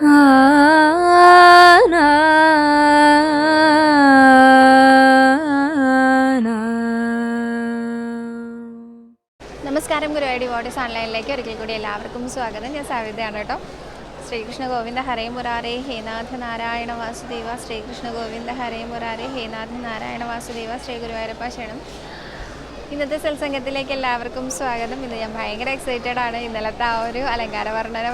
നമസ്കാരം ഗുരുവായൂർ ഡിവോട്ടീസ് ഓൺലൈനിലേക്ക് ഒരിക്കൽ കൂടി എല്ലാവർക്കും സ്വാഗതം. ഞാൻ സവിതയാണ് കേട്ടോ. ശ്രീകൃഷ്ണ ഗോവിന്ദ ഹരേ മുരാരേ ഹേനാഥ നാരായണ വാസുദേവ. ശ്രീകൃഷ്ണ ഗോവിന്ദ ഹരേ മുരാരേ ഹേനാഥ നാരായണ വാസുദേവ. ശ്രീ ഗുരുവായൂരപ്പ ശരണം. ഇന്നത്തെ സത്സംഗത്തിലേക്ക് എല്ലാവർക്കും സ്വാഗതം. ഇന്ന് ഞാൻ ഭയങ്കര എക്സൈറ്റഡ് ആണ്. ഇന്നലത്തെ ആ ഒരു അലങ്കാര വർണന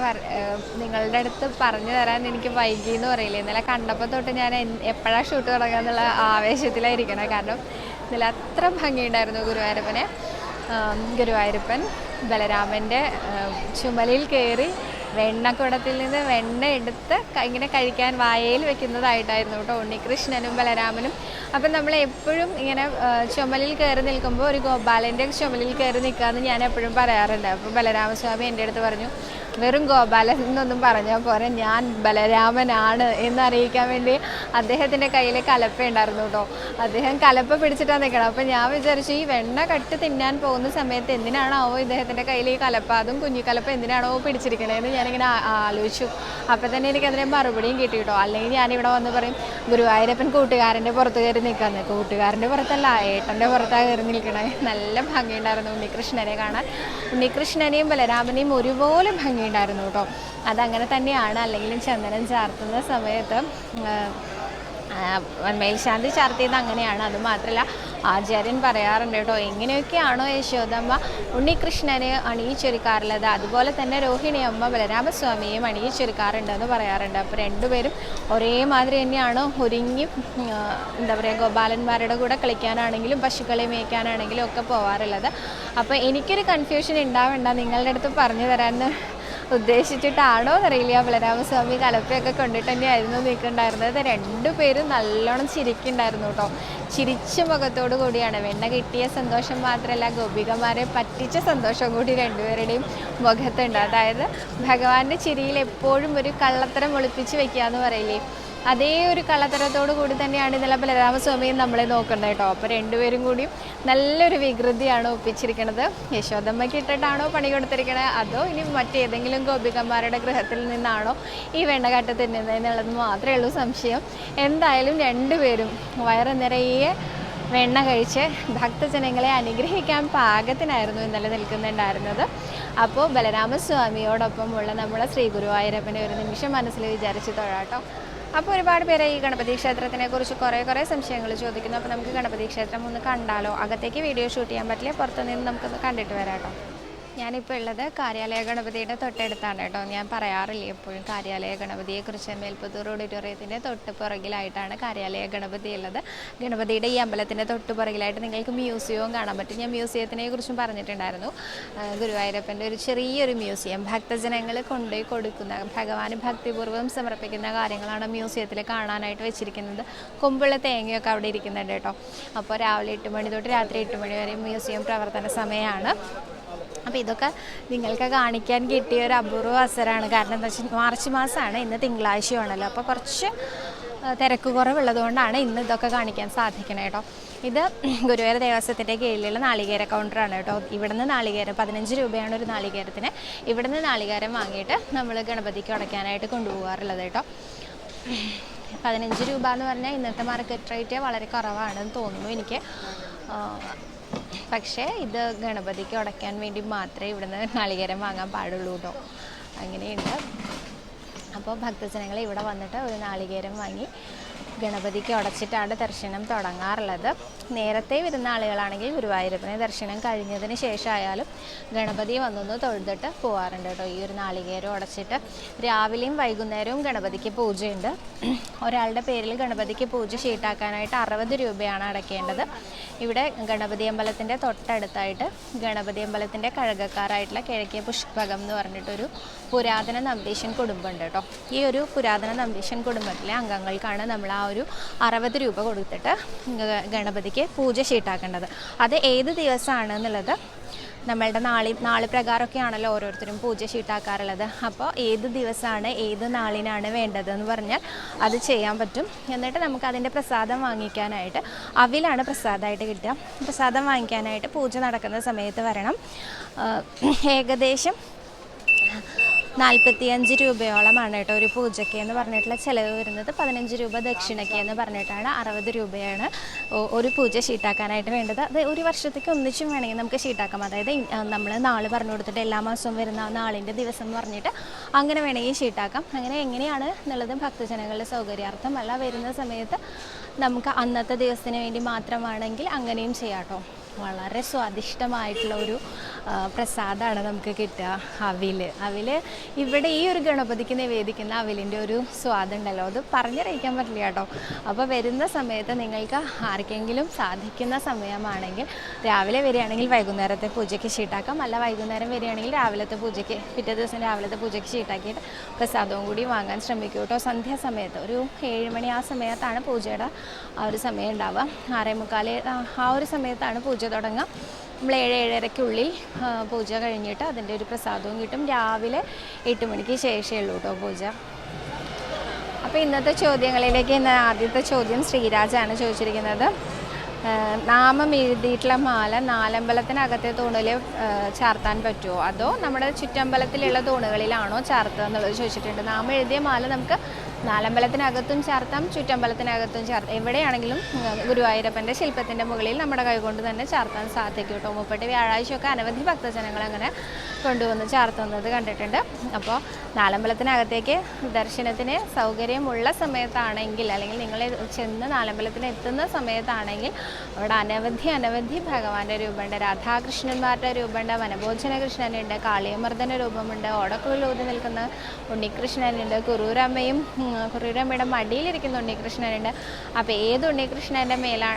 നിങ്ങളുടെ അടുത്ത് പറഞ്ഞു തരാൻ എനിക്ക് വൈകി എന്ന് പറയില്ലേ? ഇന്നലെ കണ്ടപ്പോൾ തൊട്ട് ഞാൻ എപ്പോഴാണ് ഷൂട്ട് തുടങ്ങുക എന്നുള്ള ആവേശത്തിലായിരിക്കണം. കാരണം ഇന്നലെ അത്ര ഭംഗിയുണ്ടായിരുന്നു ഗുരുവായൂരപ്പനെ. ഗുരുവായൂരപ്പൻ ബലരാമന്റെ ചുമലിൽ കയറി വെണ്ണക്കുടത്തിൽ നിന്ന് വെണ്ണ എടുത്ത് ഇങ്ങനെ കഴിക്കാൻ വായയിൽ വെക്കുന്നതായിട്ടായിരുന്നു കേട്ടോ ഉണ്ണികൃഷ്ണനും ബലരാമനും. അപ്പം നമ്മൾ എപ്പോഴും ഇങ്ങനെ ചുമലിൽ കയറി നിൽക്കുമ്പോൾ ഒരു ഗോപാലന്റെ ചുമലിൽ കയറി നിൽക്കാമെന്ന് ഞാൻ എപ്പോഴും പറയാറുണ്ട്. അപ്പോൾ ബലരാമസ്വാമി എന്റെ അടുത്ത് പറഞ്ഞു വെറും ഗോപാലൻ എന്നൊന്നും പറഞ്ഞാൽ പോരെ. ഞാൻ ബലരാമനാണ് എന്നറിയിക്കാൻ വേണ്ടി അദ്ദേഹത്തിന്റെ കയ്യിൽ കലപ്പ ഉണ്ടായിരുന്നു കേട്ടോ. അദ്ദേഹം കലപ്പ പിടിച്ചിട്ടാണ് നിൽക്കണം അപ്പം ഞാൻ വിചാരിച്ചു ഈ വെണ്ണ കട്ട് തിന്നാൻ പോകുന്ന സമയത്ത് എന്തിനാണോ ഇദ്ദേഹത്തിന്റെ കയ്യിൽ ഈ കലപ്പ അതും കുഞ്ഞു കലപ്പ എന്തിനാണോ പിടിച്ചിരിക്കണേന്ന് ഞാനിങ്ങനെ ആലോചിച്ചു. അപ്പം തന്നെ എനിക്കതിനെ മറുപടിയും കിട്ടി കേട്ടോ. അല്ലെങ്കിൽ ഞാനിവിടെ വന്ന് പറയും ഗുരുവായൂരപ്പൻ കൂട്ടുകാരന്റെ പുറത്ത് കയറി നിൽക്കാന്ന് കൂട്ടുകാരന്റെ പുറത്തല്ല ഏട്ടന്റെ പുറത്താണ് കയറി നിൽക്കണേ. നല്ല ഭംഗിയുണ്ടായിരുന്നു ഉണ്ണികൃഷ്ണനെ കാണാൻ. ഉണ്ണികൃഷ്ണനെയും ബലരാമനെയും ഒരുപോലെ ഭംഗിയുണ്ടായിരുന്നു കേട്ടോ. അതങ്ങനെ തന്നെയാണ്. അല്ലെങ്കിലും ചന്ദനം ചാർത്തുന്ന സമയത്ത് മേൽശാന്തി ചാർത്തിയത് അങ്ങനെയാണ്. അത് മാത്രമല്ല ആചാര്യൻ പറയാറുണ്ട് കേട്ടോ എങ്ങനെയൊക്കെയാണോ യശോദമ്മ ഉണ്ണികൃഷ്ണനെ അണിയിച്ചൊരുക്കാറുള്ളത്. അതുപോലെ തന്നെ രോഹിണി അമ്മ ബലരാമസ്വാമിയെയും അണിയിച്ചൊരുക്കാറുണ്ടെന്ന് പറയാറുണ്ട്. അപ്പോൾ രണ്ടുപേരും ഒരേമാതിരി തന്നെയാണ്. ഒരുങ്ങി എന്താ പറയുക ഗോപാലന്മാരുടെ കൂടെ കളിക്കാനാണെങ്കിലും പശുക്കളെ മേയ്ക്കാനാണെങ്കിലും ഒക്കെ പോവാറുള്ളത്. അപ്പോൾ എനിക്കൊരു കൺഫ്യൂഷൻ ഉണ്ടാവേണ്ട. നിങ്ങളുടെ അടുത്ത് പറഞ്ഞു തരാമെന്ന് ഉദ്ദേശിച്ചിട്ടാണോ എന്നറിയില്ല. ബലരാമസ്വാമി കലപ്പയൊക്കെ കൊണ്ടിട്ട് തന്നെയായിരുന്നു നിൽക്കുന്നുണ്ടായിരുന്നത്. രണ്ടുപേരും നല്ലോണം ചിരിക്കുന്നുണ്ടായിരുന്നു കേട്ടോ. ചിരിച്ച മുഖത്തോടു കൂടിയാണ്. വെണ്ണ കിട്ടിയ സന്തോഷം മാത്രമല്ല ഗോപികമാരെ പറ്റിച്ച സന്തോഷം കൂടി രണ്ടുപേരുടെയും മുഖത്തുണ്ട്. അതായത് ഭഗവാന്റെ ചിരിയിൽ എപ്പോഴും ഒരു കള്ളത്തരം ഒളിപ്പിച്ച് വെക്കുക എന്ന് പറയില്ലേ? അതേ ഒരു കള്ളത്തരത്തോടു കൂടി തന്നെയാണ് ഇന്നലെ ബലരാമസ്വാമിയും നമ്മളെ നോക്കുന്നത് കേട്ടോ. അപ്പോൾ രണ്ടുപേരും കൂടിയും നല്ലൊരു വികൃതിയാണ് ഒപ്പിച്ചിരിക്കുന്നത് യശോദമ്മയ്ക്ക് ഇട്ടിട്ടാണോ പണി കൊടുത്തിരിക്കുന്നത് അതോ ഇനി മറ്റേതെങ്കിലും ഗോപികന്മാരുടെ ഗൃഹത്തിൽ നിന്നാണോ ഈ വെണ്ണകാട്ട് തിന്നുന്നത് എന്നുള്ളത് മാത്രമേ ഉള്ളൂ സംശയം. എന്തായാലും രണ്ടുപേരും വയറ് നിറയെ വെണ്ണ കഴിച്ച് ഭക്തജനങ്ങളെ അനുഗ്രഹിക്കാൻ പാകത്തിനായിരുന്നു ഇന്നലെ നിൽക്കുന്നുണ്ടായിരുന്നത്. അപ്പോൾ ബലരാമസ്വാമിയോടൊപ്പമുള്ള നമ്മുടെ ശ്രീ ഗുരുവായൂരപ്പനെ ഒരു നിമിഷം മനസ്സിൽ വിചാരിച്ച് തൊഴാട്ടോ അപ്പോൾ ഒരുപാട് പേര് ഈ ഗണപതി ക്ഷേത്രത്തിനെ കുറിച്ച് കുറേ കുറേ സംശയങ്ങൾ ചോദിക്കുന്നു. അപ്പോൾ നമുക്ക് ഗണപതി ക്ഷേത്രം ഒന്ന് കണ്ടാലോ? അകത്തേക്ക് വീഡിയോ ഷൂട്ട് ചെയ്യാൻ പറ്റില്ല? പുറത്തുനിന്ന് നമുക്കൊന്ന് കണ്ടിട്ട് വരാം കേട്ടോ ഞാനിപ്പോൾ ഉള്ളത് കാര്യാലയ ഗണപതിയുടെ തൊട്ടടുത്താണ് കേട്ടോ. ഞാൻ പറയാറില്ല എപ്പോഴും കാര്യാലയ ഗണപതിയെക്കുറിച്ച് മേൽപ്പത്തൂർ ഓഡിറ്റോറിയത്തിന്റെ തൊട്ട് പുറകിലായിട്ടാണ് കാര്യാലയ ഗണപതി ഉള്ളത്. ഗണപതിയുടെ ഈ അമ്പലത്തിന്റെ തൊട്ട് പുറകിലായിട്ട് നിങ്ങൾക്ക് മ്യൂസിയവും കാണാൻ പറ്റും. ഞാൻ മ്യൂസിയത്തിനെ കുറിച്ചും പറഞ്ഞിട്ടുണ്ടായിരുന്നു ഗുരുവായൂരപ്പന്റെ ഒരു ചെറിയൊരു മ്യൂസിയം. ഭക്തജനങ്ങൾ കൊണ്ടുപോയി കൊടുക്കുന്ന ഭഗവാന് ഭക്തിപൂർവം സമർപ്പിക്കുന്ന കാര്യങ്ങളാണ് മ്യൂസിയത്തിൽ കാണാനായിട്ട് വെച്ചിരിക്കുന്നത്. കൊമ്പുള്ള തേങ്ങയൊക്കെ അവിടെ ഇരിക്കുന്നുണ്ട് കേട്ടോ. അപ്പോൾ രാവിലെ എട്ട് മണി തൊട്ട് രാത്രി എട്ട് മണി വരെ മ്യൂസിയം പ്രവർത്തന സമയമാണ്. അപ്പോൾ ഇതൊക്കെ നിങ്ങൾക്ക് കാണിക്കാൻ കിട്ടിയ ഒരു അപൂർവ അവസരമാണ്. കാരണം എന്താ വെച്ചാൽ മാർച്ച് മാസമാണ് ഇന്ന് തിങ്കളാഴ്ചയാണല്ലോ. അപ്പോൾ കുറച്ച് തിരക്ക് കുറവുള്ളതുകൊണ്ടാണ് ഇന്ന് ഇതൊക്കെ കാണിക്കാൻ സാധിക്കണേ കേട്ടോ ഇത് ഗുരുവായൂർ ദേവസ്വത്തിന്റെ കീഴിലുള്ള നാളികേര കൗണ്ടറാണ് കേട്ടോ ഇവിടുന്ന് നാളികേരം പതിനഞ്ച് രൂപയാണ് ഒരു നാളികേരത്തിന്. ഇവിടുന്ന് നാളികേരം വാങ്ങിയിട്ട് നമ്മൾ ഗണപതിക്ക് ഉടയ്ക്കാനായിട്ട് കൊണ്ടുപോകാറുള്ളത് കേട്ടോ പതിനഞ്ച് രൂപ എന്ന് പറഞ്ഞാൽ ഇന്നത്തെ മാർക്കറ്റ് റേറ്റ് വളരെ കുറവാണെന്ന് തോന്നുന്നു എനിക്ക്. പക്ഷേ ഇത് ഗണപതിക്ക് ഉടയ്ക്കാൻ വേണ്ടി മാത്രമേ ഇവിടുന്ന് നാളികേരം വാങ്ങാൻ പാടുള്ളൂ കേട്ടോ അങ്ങനെയുണ്ട്. അപ്പോൾ ഭക്തജനങ്ങൾ ഇവിടെ വന്നിട്ട് ഒരു നാളികേരം വാങ്ങി ഗണപതിക്ക് ഉടച്ചിട്ടാണ് ദർശനം തുടങ്ങാറുള്ളത്. നേരത്തെ വരുന്ന ആളുകളാണെങ്കിൽ ഗുരുവായൂരപ്പനെ ദർശനം കഴിഞ്ഞതിന് ശേഷമായാലും ഗണപതി വന്നൊന്ന് തൊഴുതിട്ട് പോകാറുണ്ട് കേട്ടോ. ഈ ഒരു നാളികേരം ഉടച്ചിട്ട് രാവിലെയും വൈകുന്നേരവും ഗണപതിക്ക് പൂജയുണ്ട്. ഒരാളുടെ പേരിൽ ഗണപതിക്ക് പൂജ ഷീട്ടാക്കാനായിട്ട് അറുപത് രൂപയാണ് അടയ്ക്കേണ്ടത്. ഇവിടെ ഗണപതി അമ്പലത്തിന്റെ തൊട്ടടുത്തായിട്ട് ഗണപതി അമ്പലത്തിന്റെ കഴകക്കാരായിട്ടുള്ള കിഴക്കേ പുഷ്പകം എന്ന് പറഞ്ഞിട്ടൊരു പുരാതന നമ്പീശൻ കുടുംബമുണ്ട് കേട്ടോ. ഈ ഒരു പുരാതന നമ്പീശൻ കുടുംബത്തിലെ അംഗങ്ങൾക്കാണ് നമ്മൾ ആ ഒരു അറുപത് രൂപ കൊടുത്തിട്ട് ഗണപതിക്ക് പൂജ ഷീട്ടാക്കേണ്ടത്. അത് ഏത് ദിവസമാണ് എന്നുള്ളത് നമ്മളുടെ നാളി നാളി പ്രകാരമൊക്കെയാണല്ലോ ഓരോരുത്തരും പൂജ ഷീട്ടാക്കാറുള്ളത്. അപ്പോൾ ഏത് ദിവസമാണ് ഏത് നാളിനാണ് വേണ്ടതെന്ന് പറഞ്ഞാൽ അത് ചെയ്യാൻ പറ്റും. എന്നിട്ട് നമുക്ക് അതിന്റെ പ്രസാദം വാങ്ങിക്കാനായിട്ട് അവിലാണ് പ്രസാദമായിട്ട് കിട്ടുക. പ്രസാദം വാങ്ങിക്കാനായിട്ട് പൂജ നടക്കുന്ന സമയത്ത് വരണം. ഏകദേശം നാൽപ്പത്തിയഞ്ച് രൂപയോളമാണ് കേട്ടോ ഒരു പൂജയ്ക്ക് എന്ന് പറഞ്ഞിട്ടുള്ള ചിലവ് വരുന്നത്. പതിനഞ്ച് രൂപ ദക്ഷിണയ്ക്ക് എന്ന് പറഞ്ഞിട്ടാണ് അറുപത് രൂപയാണ് ഒരു പൂജ ഷീട്ടാക്കാനായിട്ട് വേണ്ടത്. അത് ഒരു വർഷത്തേക്ക് ഒന്നിച്ചും വേണമെങ്കിൽ നമുക്ക് ഷീട്ടാക്കാം അതായത് നമ്മൾ നാൾ പറഞ്ഞു കൊടുത്തിട്ട് എല്ലാ മാസവും വരുന്ന നാളിന്റെ ദിവസം എന്ന് പറഞ്ഞിട്ട് അങ്ങനെ വേണമെങ്കിൽ ഷീട്ടാക്കാം അങ്ങനെ എങ്ങനെയാണ് എന്നുള്ളതും ഭക്തജനങ്ങളുടെ സൗകര്യാർത്ഥം അല്ല വരുന്ന സമയത്ത് നമുക്ക് അന്നത്തെ ദിവസത്തിന് വേണ്ടി മാത്രമാണെങ്കിൽ അങ്ങനെയും ചെയ്യാം കേട്ടോ. വളരെ സ്വാദിഷ്ടമായിട്ടുള്ള ഒരു പ്രസാദമാണ് നമുക്ക് കിട്ടുക അവിൽ അവിൽ ഇവിടെ ഈ ഒരു ഗണപതിക്ക് നിവേദിക്കുന്ന അവിലിന്റെ ഒരു സ്വാദുണ്ടല്ലോ. അത് പറഞ്ഞറിയിക്കാൻ പറ്റില്ല കേട്ടോ. അപ്പോൾ വരുന്ന സമയത്ത് നിങ്ങൾക്ക് ആർക്കെങ്കിലും സാധിക്കുന്ന സമയമാണെങ്കിൽ രാവിലെ വരികയാണെങ്കിൽ വൈകുന്നേരത്തെ പൂജയ്ക്ക് ഷീട്ടാക്കാം. അല്ല വൈകുന്നേരം വരികയാണെങ്കിൽ രാവിലത്തെ പൂജയ്ക്ക് പിറ്റേ ദിവസം രാവിലത്തെ പൂജയ്ക്ക് ഷീട്ടാക്കിയിട്ട് പ്രസാദവും കൂടി വാങ്ങാൻ ശ്രമിക്കും കേട്ടോ. സന്ധ്യാസമയത്ത് ഒരു ഏഴ് മണി ആ സമയത്താണ് പൂജയുടെ ആ ഒരു സമയം ഉണ്ടാവുക. ആറേ മുക്കാൽ ആ ഒരു സമയത്താണ് പൂജ തുടങ്ങുക നമ്മൾ ഏഴ് ഏഴരയ്ക്കുള്ളിൽ പൂജ കഴിഞ്ഞിട്ട് അതിന്റെ ഒരു പ്രസാദവും കിട്ടും. രാവിലെ എട്ട് മണിക്ക് ശേഷമേ ഉള്ളൂ കേട്ടോ പൂജ. അപ്പോൾ ഇന്നത്തെ ചോദ്യങ്ങളിലേക്ക് ഇന്ന് ആദ്യത്തെ ചോദ്യം ശ്രീരാജാണ് ചോദിച്ചിരിക്കുന്നത്. നാമം എഴുതിയിട്ടുള്ള മാല നാലമ്പലത്തിനകത്തെ തൂണിൽ ചാർത്താൻ പറ്റുമോ? അതോ നമ്മുടെ ചുറ്റമ്പലത്തിലുള്ള തൂണുകളിലാണോ ചാർത്തുക എന്നുള്ളത് ചോദിച്ചിട്ടുണ്ട്. നാമം എഴുതിയ മാല നമുക്ക് നാലമ്പലത്തിനകത്തും ചാർത്താം ചുറ്റമ്പലത്തിനകത്തും ചാർത്താം. എവിടെയാണെങ്കിലും ഗുരുവായൂരപ്പന്റെ ശില്പത്തിന്റെ മുകളിൽ നമ്മുടെ കൈകൊണ്ട് തന്നെ ചാർത്താൻ സാധിക്കും കേട്ടോ മുപ്പട്ട് വ്യാഴാഴ്ചയൊക്കെ അനവധി ഭക്തജനങ്ങൾ അങ്ങനെ കൊണ്ടുവന്ന് ചാർത്തുന്നത് കണ്ടിട്ടുണ്ട്. അപ്പോൾ നാലമ്പലത്തിനകത്തേക്ക് ദർശനത്തിന് സൗകര്യമുള്ള സമയത്താണെങ്കിൽ അല്ലെങ്കിൽ നിങ്ങൾ ചെന്ന് നാലമ്പലത്തിന് എത്തുന്ന സമയത്താണെങ്കിൽ അവിടെ അനവധി അനവധി ഭഗവാന്റെ രൂപമുണ്ട്. രാധാകൃഷ്ണന്മാരുടെ രൂപമുണ്ട് വനഭോജന കൃഷ്ണനുണ്ട് കാളിയമർദ്ദന രൂപമുണ്ട് ഓടക്കുള്ളിൽ ഊതി നിൽക്കുന്ന ഉണ്ണികൃഷ്ണനുണ്ട് കുറൂരമ്മയും ഉം, കുറൂരമ്മയുടെ മടിയിലിരിക്കുന്ന ഉണ്ണികൃഷ്ണനുണ്ട്. അപ്പോൾ ഏത് ഉണ്ണികൃഷ്ണന്റെ മേലാ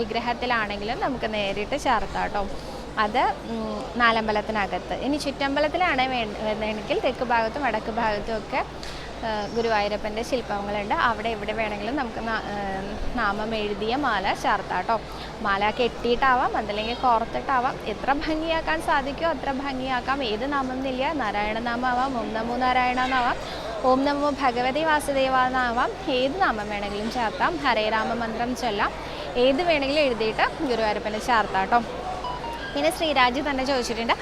വിഗ്രഹത്തിലാണെങ്കിലും നമുക്ക് നേരിട്ട് ചേർത്താം കേട്ടോ. അത് നാലമ്പലത്തിനകത്ത്. ഇനി ചുറ്റമ്പലത്തിലാണ് വേണമെങ്കിൽ തെക്ക് ഭാഗത്തും വടക്ക് ഭാഗത്തും ഒക്കെ ഗുരുവായൂരപ്പന്റെ ശില്പങ്ങളുണ്ട്. അവിടെ എവിടെ വേണമെങ്കിലും നമുക്ക് നാമം എഴുതിയ മാല ചാർത്താട്ടോ മാല കെട്ടിയിട്ടാവാം അതല്ലെങ്കിൽ കോർത്തിട്ടാവാം. എത്ര ഭംഗിയാക്കാൻ സാധിക്കുമോ അത്ര ഭംഗിയാക്കാം. ഏത് നാമം എന്നില്ല നാരായണ ആവാം ഓം നമോ നാരായണ എന്നാവാം ഓം നമോ ഭഗവതി വാസുദേവ നാമം ഏത് നാമം വേണമെങ്കിലും ചേർത്താം. ഹരേ രാമ മന്ത്രം ചൊല്ലാം. ഏത് വേണമെങ്കിലും എഴുതിയിട്ട് ഗുരുവായൂരപ്പനെ ചാർത്താട്ടോ പിന്നെ ശ്രീരാജ് തന്നെ ചോദിച്ചിട്ടുണ്ട്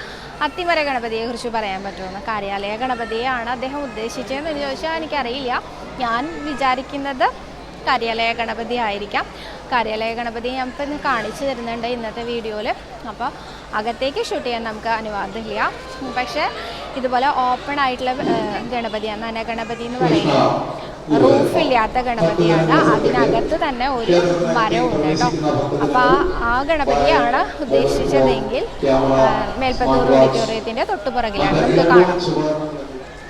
അത്തിമര ഗണപതിയെ കുറിച്ച് പറയാൻ പറ്റുമെന്ന് കാര്യാലയ ഗണപതിയെയാണ് അദ്ദേഹം ഉദ്ദേശിച്ചതെന്ന് ചോദിച്ചാൽ എനിക്കറിയില്ല. ഞാൻ വിചാരിക്കുന്നത് കാര്യാലയ ഗണപതി ആയിരിക്കാം. കാര്യാലയ ഗണപതി ഞാൻ ഇപ്പം കാണിച്ചു തരുന്നുണ്ട് ഇന്നത്തെ വീഡിയോയിൽ അപ്പോൾ അകത്തേക്ക് ഷൂട്ട് ചെയ്യാൻ നമുക്ക് അനുവാദമില്ല. പക്ഷേ ഇതുപോലെ ഓപ്പൺ ആയിട്ടുള്ള ഗണപതിയാണ്. നനഗണപതി എന്ന് പറയുന്നത്. റൂഫില്ലാത്ത ഗണപതിയാണ്. അതിനകത്ത് തന്നെ ഒരു മരമുണ്ട് കേട്ടോ. അപ്പോൾ ആ ഗണപതിയാണ് ഉദ്ദേശിച്ചതെങ്കിൽ മേൽപ്പത്തൂർ ഓഡിറ്റോറിയത്തിന്റെ തൊട്ടുപുറകിലാണ്. നമുക്ക് കാണാം.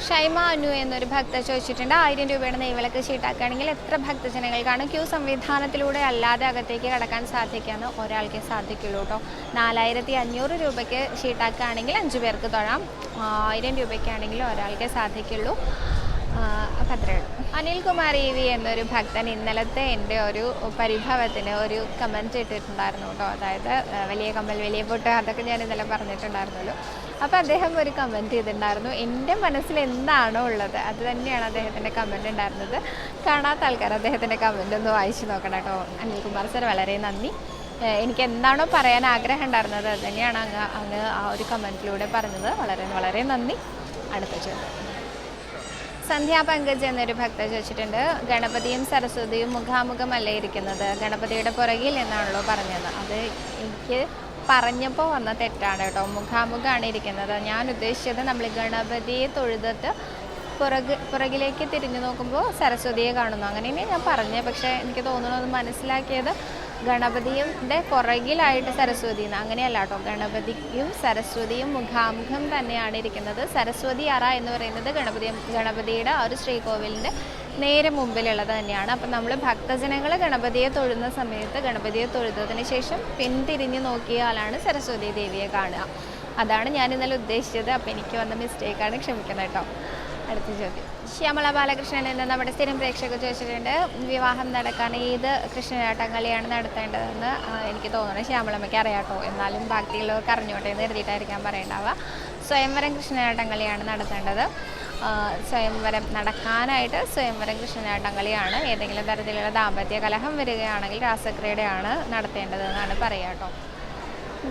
ഷൈമ അനു എന്നൊരു ഭക്ത ചോദിച്ചിട്ടുണ്ട്. ആയിരം രൂപയുടെ നെയ്വിളക്ക് ഷീട്ടാക്കുകയാണെങ്കിൽ എത്ര ഭക്തജനങ്ങൾക്കാണ് ക്യൂ സംവിധാനത്തിലൂടെ അല്ലാതെ അകത്തേക്ക് കടക്കാൻ സാധിക്കാന്ന് ഒരാൾക്കേ സാധിക്കുള്ളൂ കേട്ടോ. നാലായിരത്തി അഞ്ഞൂറ് രൂപയ്ക്ക് ഷീട്ടാക്കുകയാണെങ്കിൽ അഞ്ച് പേർക്ക് തൊഴാം. ആയിരം രൂപയ്ക്കാണെങ്കിൽ ഒരാൾക്കേ സാധിക്കുള്ളൂ. അപ്പം അത്രയേ ഉള്ളൂ. അനിൽകുമാർ ഇ വി എന്നൊരു ഭക്തൻ ഇന്നലത്തെ എന്റെ ഒരു പരിഭവത്തിന് ഒരു കമന്റ് ഇട്ടിട്ടുണ്ടായിരുന്നു കേട്ടോ. അതായത് വലിയ കമ്മൽ വലിയ പൊട്ട് അതൊക്കെ ഞാൻ ഇന്നലെ പറഞ്ഞിട്ടുണ്ടായിരുന്നല്ലോ. അപ്പോൾ അദ്ദേഹം ഒരു കമന്റ് ചെയ്തിട്ടുണ്ടായിരുന്നു. എന്റെ മനസ്സിൽ എന്താണോ ഉള്ളത് അത് തന്നെയാണ് അദ്ദേഹത്തിന്റെ കമന്റ് ഉണ്ടായിരുന്നത്. കാണാത്ത ആൾക്കാർ അദ്ദേഹത്തിന്റെ കമന്റ് ഒന്ന് വായിച്ച് നോക്കണം കേട്ടോ. അനിൽകുമാർ സർ വളരെ നന്ദി. എനിക്ക് എന്താണോ പറയാൻ ആഗ്രഹം ഉണ്ടായിരുന്നത് അത് തന്നെയാണ് അങ്ങ് അങ്ങ് ആ ഒരു കമന്റിലൂടെ പറഞ്ഞത്. വളരെ വളരെ നന്ദി. അടുത്ത ചോദ്യം. സന്ധ്യാ പങ്കജ് എന്നൊരു ഭക്ത ചോദിച്ചിട്ടുണ്ട് ഗണപതിയും സരസ്വതിയും മുഖാമുഖമല്ലേ ഇരിക്കുന്നത്? ഗണപതിയുടെ പുറകിൽ എന്നാണല്ലോ പറഞ്ഞത്? അത് എനിക്ക് പറഞ്ഞപ്പോൾ വന്ന തെറ്റാണ് കേട്ടോ. മുഖാമുഖമാണ് ഇരിക്കുന്നത്. ഞാൻ ഉദ്ദേശിച്ചത് നമ്മൾ ഗണപതിയെ തൊഴുതിട്ട് പുറക് പുറകിലേക്ക് തിരിഞ്ഞു നോക്കുമ്പോൾ സരസ്വതിയെ കാണുന്നു. അങ്ങനെയാണ് ഞാൻ പറഞ്ഞത് പക്ഷേ എനിക്ക് തോന്നുന്നു അത് മനസ്സിലാക്കിയത് ഗണപതിയുടെ പുറകിലായിട്ട് സരസ്വതി അങ്ങനെയല്ല കേട്ടോ. ഗണപതിയും സരസ്വതിയും മുഖാമുഖം തന്നെയാണ് ഇരിക്കുന്നത്. സരസ്വതി അറ എന്ന് പറയുന്നത് ഗണപതി ഗണപതിയുടെ ആ ഒരു ശ്രീകോവിലിന്റെ നേരെ മുമ്പിലുള്ളത് തന്നെയാണ്. അപ്പം നമ്മൾ ഭക്തജനങ്ങൾ ഗണപതിയെ തൊഴുന്ന സമയത്ത് ഗണപതിയെ തൊഴുതതിന് ശേഷം പിന്തിരിഞ്ഞ് നോക്കിയാലാണ് സരസ്വതി ദേവിയെ കാണുക. അതാണ് ഞാൻ ഇന്നലെ ഉദ്ദേശിച്ചത്. അപ്പം എനിക്ക് വന്ന മിസ്റ്റേക്കാണ് ക്ഷമിക്കണം കേട്ടോ. അടുത്ത ചോദ്യം. ശ്യാമള ബാലകൃഷ്ണൻ എന്ന നമ്മുടെ സ്ഥിരം പ്രേക്ഷകർ ചോദിച്ചിട്ടുണ്ട് വിവാഹം നടക്കാൻ ഏത് കൃഷ്ണനാട്ടം കളിയാണ് നടത്തേണ്ടതെന്ന് എനിക്ക് തോന്നുന്നു ശ്യാമളമ്മയ്ക്ക് അറിയാട്ടോ. എന്നാലും ബാക്കിയുള്ളവർക്ക് അറിഞ്ഞോട്ടെ എന്ന് കരുതിയിട്ടായിരിക്കാം പറയേണ്ടാവുക. സ്വയംവരം കൃഷ്ണനാട്ടം കളിയാണ് നടത്തേണ്ടത്. സ്വയംവരം നടക്കാനായിട്ട് സ്വയംവരം കൃഷ്ണനാട്ടം ഏതെങ്കിലും തരത്തിലുള്ള ദാമ്പത്യ കലഹം വരികയാണെങ്കിൽ രാസക്രീഡയാണ് നടത്തേണ്ടതെന്നാണ് പറയുക കേട്ടോ.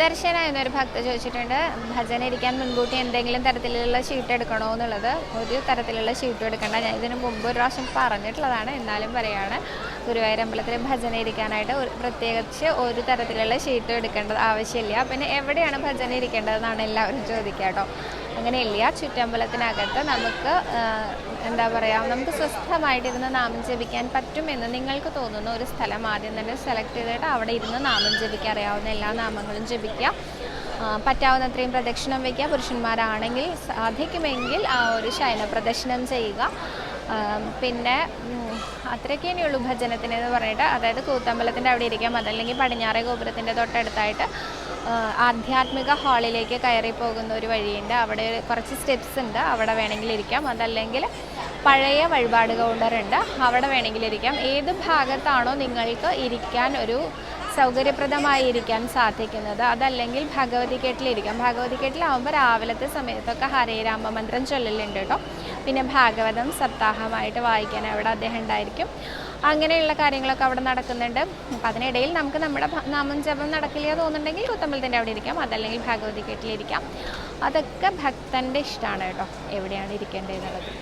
ദർശന എന്നൊരു ഭക്ത ചോദിച്ചിട്ടുണ്ട്. ഭജന ഇരിക്കാൻ മുൻകൂട്ടി എന്തെങ്കിലും തരത്തിലുള്ള ഷീറ്റ് എടുക്കണോ എന്നുള്ളത്? ഒരു തരത്തിലുള്ള ഷീറ്റ് എടുക്കണ്ട. ഞാൻ ഇതിനു മുമ്പ് ഒരു പ്രാവശ്യം പറഞ്ഞിട്ടുള്ളതാണ്. എന്നാലും പറയാണ് ഗുരുവായൂരമ്പലത്തിൽ ഭജന ഇരിക്കാനായിട്ട് ഒരു പ്രത്യേകിച്ച് ഒരു തരത്തിലുള്ള ഷീറ്റ് എടുക്കേണ്ടത് ആവശ്യമില്ല. പിന്നെ എവിടെയാണ് ഭജന ഇരിക്കേണ്ടതെന്നാണ് എല്ലാവരും ചോദിക്കുക കേട്ടോ. അങ്ങനെയില്ല? ചുറ്റമ്പലത്തിനകത്ത് നമുക്ക് എന്താ പറയുക നമുക്ക് സ്വസ്ഥമായിട്ടിരുന്ന് നാമം ജപിക്കാൻ പറ്റുമെന്ന് നിങ്ങൾക്ക് തോന്നുന്ന ഒരു സ്ഥലം ആദ്യം തന്നെ സെലക്ട് ചെയ്തിട്ട് അവിടെ ഇരുന്ന് നാമം ജപിക്കാൻ അറിയാവുന്ന എല്ലാ നാമങ്ങളും ജപിക്കുക പറ്റാവുന്നത്രയും പ്രദക്ഷിണം വയ്ക്കുക പുരുഷന്മാരാണെങ്കിൽ സാധിക്കുമെങ്കിൽ ആ ഒരു ശയന പ്രദക്ഷിണം ചെയ്യുക. പിന്നെ അത്രയൊക്കെ ഇനിയുള്ളൂ ഭജനത്തിന് എന്ന് പറഞ്ഞിട്ട്. അതായത് കൂത്തമ്പലത്തിന്റെ അവിടെ ഇരിക്കാം അതല്ലെങ്കിൽ പടിഞ്ഞാറേ ഗോപുരത്തിന്റെ തൊട്ടടുത്തായിട്ട് ആധ്യാത്മിക ഹാളിലേക്ക് കയറി പോകുന്ന ഒരു വഴിയുണ്ട്. അവിടെ കുറച്ച് സ്റ്റെപ്സ് ഉണ്ട്. അവിടെ വേണമെങ്കിൽ ഇരിക്കാം. അതല്ലെങ്കിൽ പഴയ വഴിപാട് കൗണ്ടറുണ്ട് അവിടെ വേണമെങ്കിൽ ഇരിക്കാം. ഏത് ഭാഗത്താണോ നിങ്ങൾക്ക് ഇരിക്കാൻ ഒരു സൗകര്യപ്രദമായി ഇരിക്കാൻ സാധിക്കുന്നത്. അതല്ലെങ്കിൽ ഭഗവതി കെട്ടിലിരിക്കാം ഭഗവതി കെട്ടിലാവുമ്പോൾ രാവിലത്തെ സമയത്തൊക്കെ ഹരേ രാമ മന്ത്രം ചൊല്ലലുണ്ട് കേട്ടോ. പിന്നെ ഭാഗവതം സപ്താഹമായിട്ട് വായിക്കാൻ അവിടെ അദ്ദേഹം ഉണ്ടായിരിക്കും. അങ്ങനെയുള്ള കാര്യങ്ങളൊക്കെ അവിടെ നടക്കുന്നുണ്ട്. അപ്പം അതിനിടയിൽ നമുക്ക് നമ്മുടെ നാമം ജപം നടക്കില്ല തോന്നുന്നുണ്ടെങ്കിൽ കുത്തമ്പലത്തിന്റെ അവിടെ ഇരിക്കാം. അതല്ലെങ്കിൽ ഭാഗവതി കെട്ടിലിരിക്കാം അതൊക്കെ ഭക്തന്റെ ഇഷ്ടമാണ് കേട്ടോ. എവിടെയാണ് ഇരിക്കേണ്ടതെന്നുള്ളത്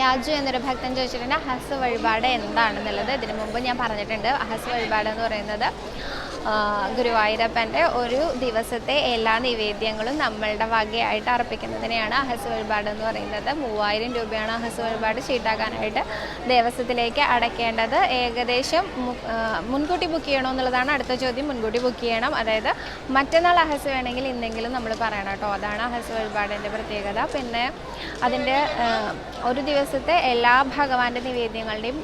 രാജു എന്നൊരു ഭക്തൻ ചോദിച്ചിട്ടുണ്ട് അഹസ് വഴിപാട് എന്താണെന്നുള്ളത്? ഇതിനു മുമ്പ് ഞാൻ പറഞ്ഞിട്ടുണ്ട് അഹസ് വഴിപാട് എന്ന് പറയുന്നത് ഗുരുവായൂരപ്പന്റെ ഒരു ദിവസത്തെ എല്ലാ നിവേദ്യങ്ങളും നമ്മളുടെ വകയായിട്ട് അർപ്പിക്കുന്നതിനെയാണ് അഹസ് വഴിപാട് എന്ന് പറയുന്നത്. മൂവായിരം രൂപയാണ് അഹസ് വഴിപാട് ചീട്ടാക്കാനായിട്ട് ദേവസ്വത്തിലേക്ക് അടയ്ക്കേണ്ടത്. ഏകദേശം മുൻകൂട്ടി ബുക്ക് ചെയ്യണോ എന്നുള്ളതാണ് അടുത്ത ചോദ്യം. മുൻകൂട്ടി ബുക്ക് ചെയ്യണം. അതായത് മറ്റന്നാൾ അഹസ് വേണമെങ്കിൽ ഇന്നെങ്കിലും നമ്മൾ പറയണം കേട്ടോ. അതാണ് അഹസ് വഴിപാടിന്റെ പ്രത്യേകത. പിന്നെ അതിന്റെ ഒരു ദിവസത്തെ എല്ലാ ഭഗവാന്റെ നിവേദ്യങ്ങളുടെയും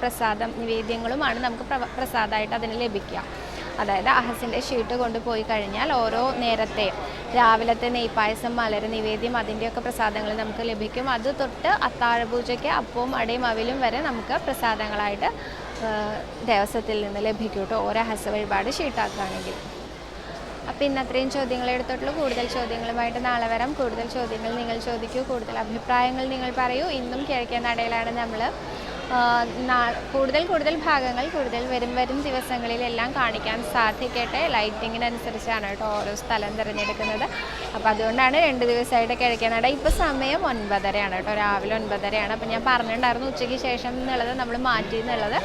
പ്രസാദം നിവേദ്യങ്ങളുമാണ് നമുക്ക് പ്രസാദമായിട്ട് അതിന് ലഭിക്കുക. അതായത് അഹസിന്റെ ഷീട്ട് കൊണ്ടുപോയി കഴിഞ്ഞാൽ ഓരോ നേരത്തെ രാവിലത്തെ നെയ്പ്പായസം മലര നിവേദ്യം അതിന്റെയൊക്കെ പ്രസാദങ്ങൾ നമുക്ക് ലഭിക്കും. അത് തൊട്ട് അത്താഴപൂജയ്ക്ക് അപ്പവും അടയും അവിലും വരെ നമുക്ക് പ്രസാദങ്ങളായിട്ട് ദേവസ്വത്തിൽ നിന്ന് ലഭിക്കും കേട്ടോ ഓരോ അഹസ വഴിപാട് ഷീട്ടാക്കുകയാണെങ്കിൽ. അപ്പോൾ ഇന്ന് അത്രയും ചോദ്യങ്ങൾ എടുത്തിട്ടുള്ളൂ. കൂടുതൽ ചോദ്യങ്ങളുമായിട്ട് നാളെ വരാം. കൂടുതൽ ചോദ്യങ്ങൾ നിങ്ങൾ ചോദിക്കൂ. കൂടുതൽ അഭിപ്രായങ്ങൾ നിങ്ങൾ പറയൂ. ഇന്നും കിഴക്കേ നടയിലാണ് നമ്മൾ കൂടുതൽ കൂടുതൽ ഭാഗങ്ങൾ കൂടുതൽ വരും വരും ദിവസങ്ങളിലെല്ലാം കാണിക്കാൻ സാധിക്കട്ടെ. ലൈറ്റിങ്ങിനനുസരിച്ചാണ് കേട്ടോ ഓരോ സ്ഥലം തിരഞ്ഞെടുക്കുന്നത്. അപ്പോൾ അതുകൊണ്ടാണ് രണ്ട് ദിവസമായിട്ട് കിഴക്കേ നട. ഇപ്പോൾ സമയം ഒൻപതരയാണ് കേട്ടോ. രാവിലെ ഒൻപതരയാണ്. അപ്പോൾ ഞാൻ പറഞ്ഞിട്ടുണ്ടായിരുന്നു ഉച്ചയ്ക്ക് ശേഷം എന്നുള്ളത് നമ്മൾ മാറ്റി എന്നുള്ളത്.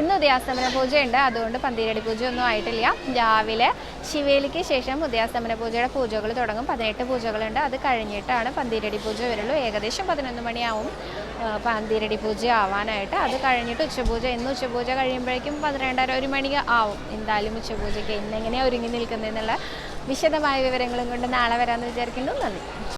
ഇന്ന് ഉദയാസ്തമന പൂജയുണ്ട്. അതുകൊണ്ട് പന്തിരടി പൂജ ഒന്നും ആയിട്ടില്ല. രാവിലെ ശിവേലിക്ക് ശേഷം ഉദയാസ്തമന പൂജയുടെ പൂജകൾ തുടങ്ങും. പതിനെട്ട് പൂജകളുണ്ട്. അത് കഴിഞ്ഞിട്ടാണ് പന്തിരടി പൂജ വരുള്ളൂ. ഏകദേശം പതിനൊന്ന് മണിയാവും. പന്തീരടി പൂജ ആവാനായിട്ട് അത് കഴിഞ്ഞിട്ട് ഉച്ചപൂജ. ഇന്ന് ഉച്ചപൂജ കഴിയുമ്പോഴേക്കും പന്ത്രണ്ടര ഒരു മണി ആവും. എന്തായാലും ഉച്ചപൂജയ്ക്ക് ഇന്നെങ്ങനെയാണ് ഒരുങ്ങി നിൽക്കുന്നതെന്നുള്ള വിശദമായ വിവരങ്ങളും കൊണ്ട് നാളെ വരാമെന്ന് വിചാരിക്കുന്നു. നന്ദി.